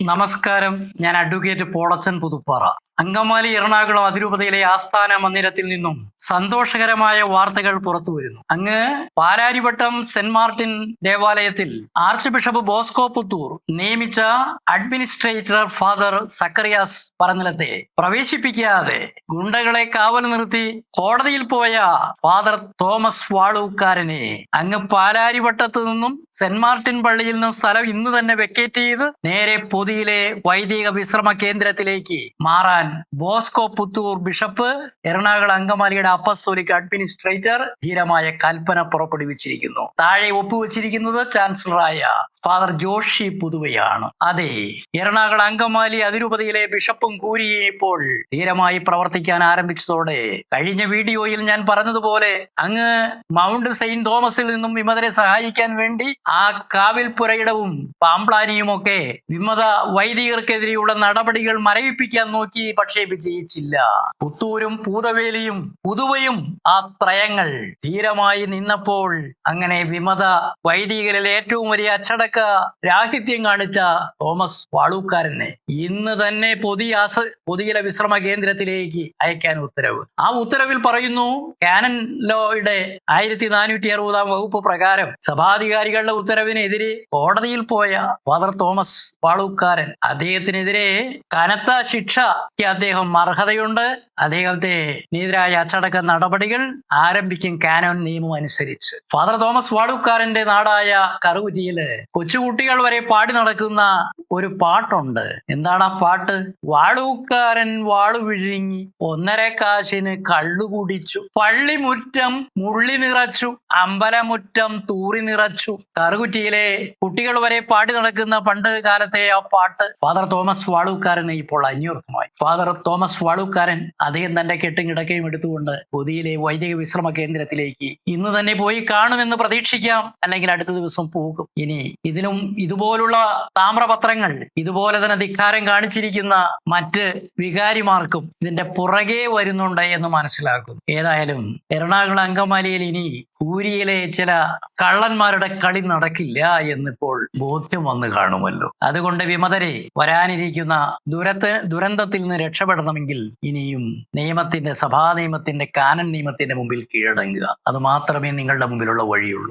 നമസ്കാരം. ഞാൻ അഡ്വക്കേറ്റ് പോളച്ചൻ പുതുപ്പാറ. അങ്കമാലി എറണാകുളം അതിരൂപതയിലെ ആസ്ഥാന മന്ദിരത്തിൽ നിന്നും സന്തോഷകരമായ വാർത്തകൾ പുറത്തു വരുന്നു. അങ്ങ് പാലാരിവട്ടം സെന്റ് മാർട്ടിൻ ദേവാലയത്തിൽ ആർച്ച് ബിഷപ്പ് ബോസ്കോ പുത്തൂർ നിയമിച്ച അഡ്മിനിസ്ട്രേറ്റർ ഫാദർ സക്കറിയാസ് പറനിലത്തെ പ്രവേശിപ്പിക്കാതെ ഗുണ്ടകളെ കാവൽ നിർത്തി കോടതിയിൽ പോയ ഫാദർ തോമസ് വാളൂക്കാരനെ അങ്ങ് പാലാരിവട്ടത്ത് നിന്നും സെന്റ് മാർട്ടിൻ പള്ളിയിൽ നിന്നും സ്ഥലം ഇന്ന് തന്നെ വെക്കേറ്റ് ചെയ്ത് നേരെ പൊതിയിലെ വൈദിക വിശ്രമ കേന്ദ്രത്തിലേക്ക് മാറാൻ ബോസ്കോ പുത്തൂർ ബിഷപ്പ് എറണാകുളം അങ്കമാലിയുടെ അപ്പസ്തോലിക് അഡ്മിനിസ്ട്രേറ്റർ ധീരമായ കൽപ്പന പുറപ്പെടുവിച്ചിരിക്കുന്നു. താഴെ ഒപ്പുവച്ചിരിക്കുന്നത് ചാൻസലറായ ഫാദർ ജോഷി പുതുവയാണ്. അതെ എറണാകുളം അങ്കമാലി അതിരൂപതയിലെ ബിഷപ്പും കൂരിയെ ഇപ്പോൾ ധീരമായി പ്രവർത്തിക്കാൻ ആരംഭിച്ചതോടെ കഴിഞ്ഞ വീഡിയോയിൽ ഞാൻ പറഞ്ഞതുപോലെ അങ്ങ് മൗണ്ട് സെയിന്റ് തോമസിൽ നിന്നും വിമതരെ സഹായിക്കാൻ വേണ്ടി ആ കാവിൽപുരയിടവും പാമ്പ്ലാനിയും ഒക്കെ വിമത വൈദികർക്കെതിരെയുള്ള നടപടികൾ മരവിപ്പിക്കാൻ നോക്കി പക്ഷേ വിജയിച്ചില്ല. പുത്തൂരും പൂതവേലിയും പുതുവയും ആ ത്രയങ്ങൾ ധീരമായി നിന്നപ്പോൾ അങ്ങനെ വിമത വൈദികരിൽ ഏറ്റവും വലിയ അച്ചടക്ക രാഹിത്യം കാണിച്ച തോമസ് വാളൂക്കാരനെ ഇന്ന് തന്നെ പൊതി ആസ പൊതിയിലെ വിശ്രമ കേന്ദ്രത്തിലേക്ക് അയക്കാൻ ഉത്തരവ്. ആ ഉത്തരവിൽ പറയുന്നു കാനൻ ലോയുടെ ആയിരത്തി നാനൂറ്റി അറുപതാം വകുപ്പ് പ്രകാരം സഭാധികാരികളുടെ ഉത്തരവിനെതിരെ കോടതിയിൽ പോയ ഫാദർ തോമസ് വാളൂക്കാരൻ. അദ്ദേഹത്തിനെതിരെ കനത്ത ശിക്ഷയ്ക്ക് അദ്ദേഹം അർഹതയുണ്ട്. അദ്ദേഹത്തെ എതിരായ അച്ചടക്ക നടപടികൾ ആരംഭിക്കും കാനോൻ നിയമം അനുസരിച്ച്. ഫാദർ തോമസ് വാളൂക്കാരന്റെ നാടായ കറുകുറ്റിയിൽ കൊച്ചുകുട്ടികൾ വരെ പാടി നടക്കുന്ന ഒരു പാട്ടുണ്ട്. എന്താണ് ആ പാട്ട്? വാളൂക്കാരൻ വാളു വിഴുങ്ങി ഒന്നര കാശിന് കള്ളു കുടിച്ചു. പള്ളിമുറ്റം മുള്ളി നിറച്ചു. അമ്പലമുറ്റം തൂറി നിറച്ചു. കറുകുറ്റിയിലെ കുട്ടികൾ വരെ പാടി നടക്കുന്ന പണ്ട് കാലത്തെ ആ പാട്ട് ഫാദർ തോമസ് വാളൂക്കാരന് ഇപ്പോൾ അന്വർത്ഥമായി ഫാദർ തോമസ് വാളൂക്കാരൻ അദ്ദേഹം തന്റെ കെട്ടും കിടക്കയും എടുത്തുകൊണ്ട് പുതിയിലെ വൈദിക വിശ്രമ കേന്ദ്രത്തിലേക്ക് ഇന്ന് തന്നെ പോയി കാണുമെന്ന് പ്രതീക്ഷിക്കാം. അല്ലെങ്കിൽ അടുത്ത ദിവസം പോകും. ഇനി ഇതിലും ഇതുപോലുള്ള താമ്രപത്രങ്ങൾ ഇതുപോലെ തന്നെ ധിക്കാരം കാണിച്ചിരിക്കുന്ന മറ്റ് വികാരിമാർക്കും ഇതിന്റെ പുറകെ വരുന്നുണ്ട് എന്ന് മനസ്സിലാക്കും ഏതായാലും എറണാകുളം അങ്കമാലിയിൽ ഇനി കൂരിയിലെ ചില കള്ളന്മാരുടെ കളി നടക്കില്ല എന്നിപ്പോൾ ബോധ്യം വന്ന് കാണുമല്ലോ. അതുകൊണ്ട് വിമതരെ വരാനിരിക്കുന്ന ദുരത്ത് ദുരന്തത്തിൽ നിന്ന് രക്ഷപ്പെടണമെങ്കിൽ ഇനിയും നിയമത്തിന്റെ സഭാ നിയമത്തിന്റെ കാനൻ നിയമത്തിന്റെ മുമ്പിൽ കീഴടങ്ങുക. അത് മാത്രമേ നിങ്ങളുടെ മുമ്പിലുള്ള വഴിയുള്ളൂ.